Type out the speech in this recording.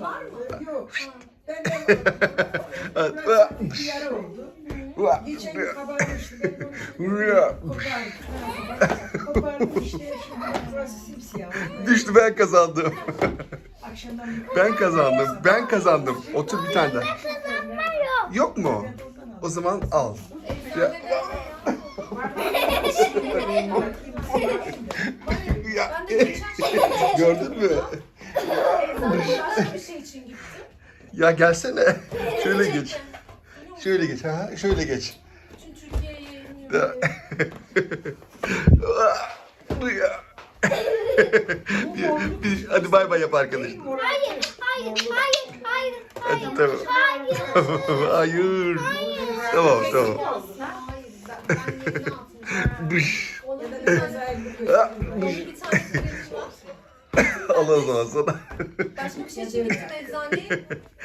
Var mı? Yok. Ben de burası bir yara oldu. Geçen gün kabarmıştı. Ben onu kopardım. Kopardım işte. Şimdi burası simsiyah. oldu. Düştü ben kazandım. Akşamdan Ben kazandım. Ben kazandım. Otur bir tane daha. Yok mu? O zaman al. Ya, ya, şey gördün mü? Başka bir şey için gittim. Ya gelsene. Şöyle geç. Şöyle geç. Ha, şöyle geç. Bütün Türkiye'ye. Ya. Ya. Bir- bir- Hadi bay bay yap arkadaşlar. Hayır, hayır, hayır, hayır, Hadi hayır. tamam. Hayır. Hayır. Tamam tamam. Hayır, ben, ben yayını atmışım. Bış. Onun bir tane, onun bış. bir tane. Al o zaman sana. Başka bir şey gittim eczaneye.